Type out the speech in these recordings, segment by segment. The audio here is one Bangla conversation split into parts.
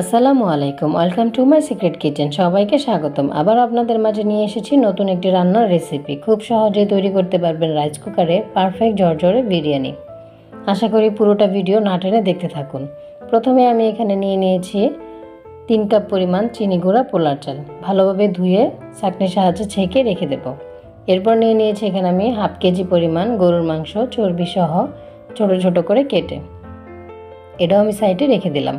আসসালামু আলাইকুম, welcome to my secret kitchen. সবাইকে স্বাগতম। আবার আপনাদের মাঝে নিয়ে এসেছি নতুন একটি রান্নার রেসিপি খুব সহজে তৈরি করতে পারবেন রাইস কুকারে পারফেক্ট ঝরঝরে বিরিয়ানি। আশা করি পুরোটা ভিডিও না টেনে দেখতে থাকুন। প্রথমে আমি এখানে নিয়ে নিয়েছি তিন কাপ পরিমাণ চিনি গুঁড়া পোলার চাল। ভালোভাবে ধুয়ে চাকনির সাহায্যে ছেঁকে রেখে দেব। এরপর নিয়ে নিয়েছি এখানে আমি হাফ কেজি পরিমাণ গরুর মাংস চর্বি সহ ছোটো ছোটো করে কেটে। এটাও আমি সাইডে রেখে দিলাম।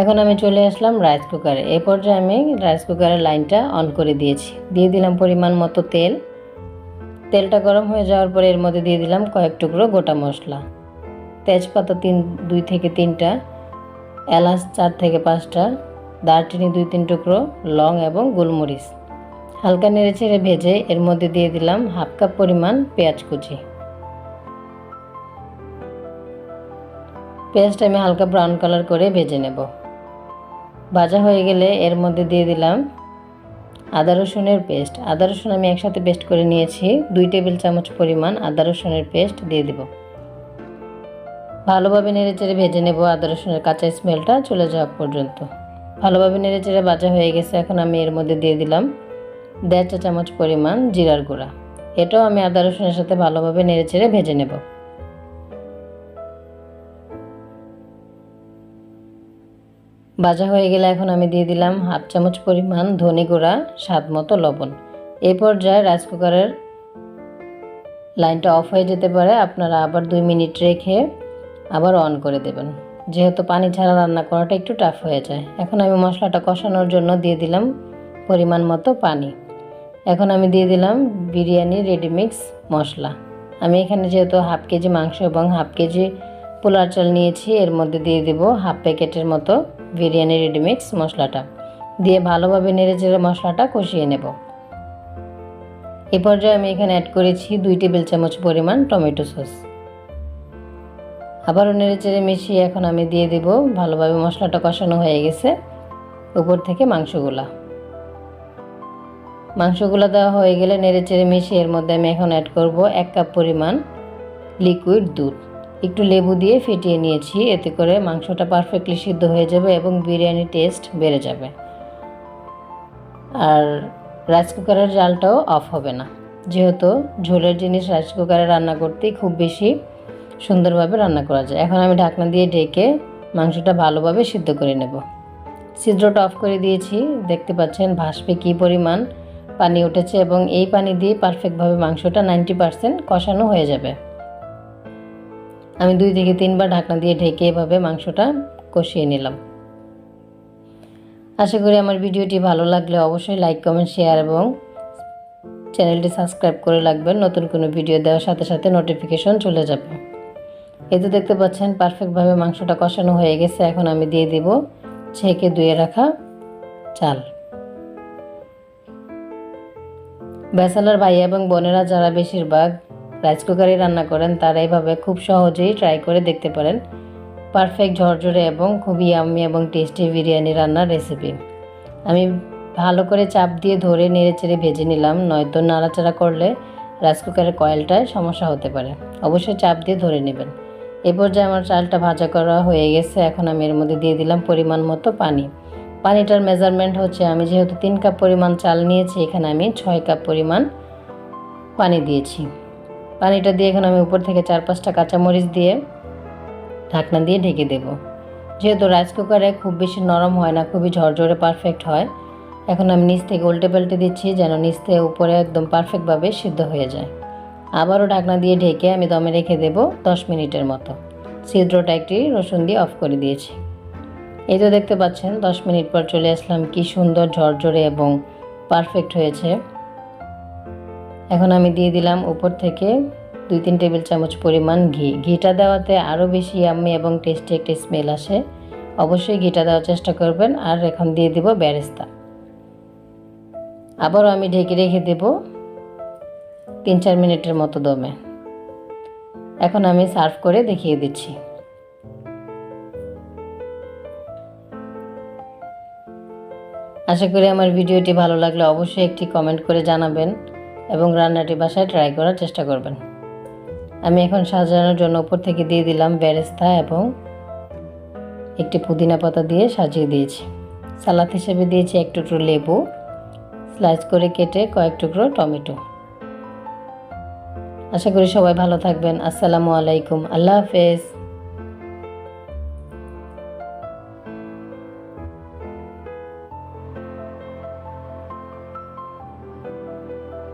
এখন আমি চলে আসলাম রাইস কুকারে এই পর্যায়ে আমি রাইস কুকারের লাইনটা অন করে দিয়েছি। দিয়ে দিলাম পরিমাণ মতো তেল। তেলটা গরম হয়ে যাওয়ার পরে এর মধ্যে দিয়ে দিলাম কয়েক টুকরো গোটা মশলা। তেজপাতা তিন, দুই থেকে তিনটা, এলাচ চার থেকে পাঁচটা, দারচিনি দুই তিন টুকরো, লং এবং গোলমরিচ। হালকা নেড়ে ছেড়ে ভেজে এর মধ্যে দিয়ে দিলাম হাফ কাপ পরিমাণ পেঁয়াজ কুচি। পেঁয়াজটা আমি হালকা ব্রাউন কালার করে ভেজে নেব। ভাজা হয়ে গেলে এর মধ্যে দিয়ে দিলাম আদা রসুনের পেস্ট। আদা রসুন আমি একসাথে পেস্ট করে নিয়েছি। দুই টেবিল চামচ পরিমাণ আদা রসুনের পেস্ট দিয়ে দেব। ভালোভাবে নেড়েচেড়ে ভেজে নেব আদা রসুনের কাঁচা স্মেলটা চলে যাওয়া পর্যন্ত। ভালোভাবে নেড়ে চেড়ে ভাজা হয়ে গেছে। এখন আমি এর মধ্যে দিয়ে দিলাম দেড় চা চামচ পরিমাণ জিরার গুঁড়া। এটাও আমি আদা রসুনের সাথে ভালোভাবে নেড়েচেড়ে ভেজে নেব। ভাজা হয়ে গেলে এখন আমি দিয়ে দিলাম হাফ চামচ পরিমাণ ধনে গুঁড়া, স্বাদ মতো লবণ। এই পর্যায়ে রাইস কুকারের লাইনটা অফ হয়ে যেতে পারে, আপনারা আবার দুই মিনিট রেখে আবার অন করে দেবেন। যেহেতু পানি ছাড়া রান্না করাটা একটু টাফ হয়ে যায়। এখন আমি মশলাটা কষানোর জন্য দিয়ে দিলাম পরিমাণ মতো পানি। এখন আমি দিয়ে দিলাম বিরিয়ানি রেডিমিক্স মশলা। আমি এখানে যেহেতু হাফ কেজি মাংস এবং হাফ কেজি পোলার চাল নিয়েছি, এর মধ্যে দিয়ে দেব হাফ প্যাকেটের মতো বিরিয়ানি রেডিমিক্স মশলাটা। দিয়ে ভালোভাবে নেড়েচেড়ে মশলাটা কষিয়ে নেব। এ পর্যায়ে আমি এখানে অ্যাড করেছি দুই টেবিল চামচ পরিমাণ টমেটো সস আবারও নেড়েচেড়ে মিশিয়ে এখন আমি দিয়ে দেব, ভালোভাবে মশলাটা কষানো হয়ে গেছে উপর থেকে মাংসগুলা। মাংসগুলা দেওয়া হয়ে গেলে নেড়েচেড়ে মিশিয়ে এর মধ্যে আমি এখন অ্যাড করব এক কাপ পরিমাণ লিকুইড দুধ। একটু লেবু দিয়ে ফেটিয়ে নিয়েছি, এতে করে মাংসটা পারফেক্টলি সিদ্ধ হয়ে যাবে এবং বিরিয়ানির টেস্ট বেড়ে যাবে। আর রাইস কুকারের জালটাও অফ হবে না। যেহেতু ঝোলের জিনিস রাইস কুকারে রান্না করতেই খুব বেশি সুন্দরভাবে রান্না করা যায়। এখন আমি ঢাকনা দিয়ে ঢেকে মাংসটা ভালোভাবে সিদ্ধ করে নেব। ছিদ্রটা অফ করে দিয়েছি। দেখতে পাচ্ছেন ভাসপে কী পরিমাণ পানি উঠেছে এবং এই পানি দিয়ে পারফেক্টভাবে মাংসটা নাইনটি পারসেন্ট কষানো হয়ে যাবে। আমি দুই থেকে তিনবার ঢাকনা দিয়ে ঢেকে এভাবে মাংসটা কষিয়ে নিলাম। আশা করি আমার ভিডিওটি ভালো লাগলে অবশ্যই লাইক, কমেন্ট, শেয়ার এবং চ্যানেলটি সাবস্ক্রাইব করে রাখবেন। নতুন কোনো ভিডিও দেওয়ার সাথে সাথে নোটিফিকেশন চলে যাবে। এতে দেখতে পাচ্ছেন পারফেক্টভাবে মাংসটা কষানো হয়ে গেছে। এখন আমি দিয়ে দেব ছেঁকে ধুয়ে রাখা চাল। ব্যাচেলার ভাই এবং বোনেরা যারা বেশিরভাগ রাইস কুকারে রান্না করেন, তারা এইভাবে খুব সহজেই ট্রাই করে দেখতে পারেন। পারফেক্ট ঝরঝরে এবং খুবই আমি এবং টেস্টি বিরিয়ানি রান্নার রেসিপি আমি ভালো করে চাপ দিয়ে ধরে নেড়ে চেড়ে ভেজে নিলাম, নয়তো নাড়াচাড়া করলে রাইস কুকারের কয়েলটায় সমস্যা হতে পারে। অবশ্যই চাপ দিয়ে ধরে নেবেন। এ পর্যায়ে আমার চালটা ভাজা করা হয়ে গেছে, এখন আমি এর মধ্যে দিয়ে দিলাম পরিমাণ মতো পানি। পানিটার মেজারমেন্ট হচ্ছে, আমি যেহেতু তিন কাপ পরিমাণ চাল নিয়েছি, এখানে আমি ছয় কাপ পরিমাণ পানি দিয়েছি। পানিটা দিয়ে এখন আমি উপর থেকে চার পাঁচটা কাঁচামরিচ দিয়ে ঢাকনা দিয়ে ঢেকে দেব। যেহেতু রাইস কুকারে খুব বেশি নরম হয় না, খুবই ঝরঝরে পারফেক্ট হয়, এখন আমি নিচ থেকে উল্টে পাল্টে দিচ্ছি যেন নিচ থেকে উপরে একদম পারফেক্টভাবে সিদ্ধ হয়ে যায়। আবারও ঢাকনা দিয়ে ঢেকে আমি দমে রেখে দেব দশ মিনিটের মতো। ছিদ্রটা একটি রসুন দিয়ে অফ করে দিয়েছি। এই তো দেখতে পাচ্ছেন, দশ মিনিট পর চলে আসলাম। কি সুন্দর ঝরঝরে এবং পারফেক্ট হয়েছে। এখন আমি দিয়ে দিলাম উপর থেকে দুই তিন টেবিল চামচ পরিমাণ ঘি। ঘিটা দেওয়াতে আরও বেশি আমি এবং টেস্টি একটি স্মেল আসে। অবশ্যই ঘিটা দেওয়ার চেষ্টা করবেন। আর এখন দিয়ে দেব ব্যারেস্তা। আবারও আমি ঢেকে রেখে দেব তিন চার মিনিটের মতো দমে। এখন আমি সার্ভ করে দেখিয়ে দিচ্ছি। আশা করি আমার ভিডিওটি ভালো লাগলে অবশ্যই একটি কমেন্ট করে জানাবেন। এবং রান্নাটি বাসায় ট্রাই করার চেষ্টা করবেন। আমি এখন সাজানোর জন্য উপর থেকে দিয়ে দিলাম বেরেস্তা এবং একটি পুদিনা পাতা দিয়ে সাজিয়ে দিয়েছি। সালাদ হিসেবে দিয়েছি এক টুকরো লেবু স্লাইস করে কেটে কয়েক টুকরো টমেটো। আশা করি সবাই ভালো থাকবেন। আসসালামু আলাইকুম। আল্লাহ হাফেজ।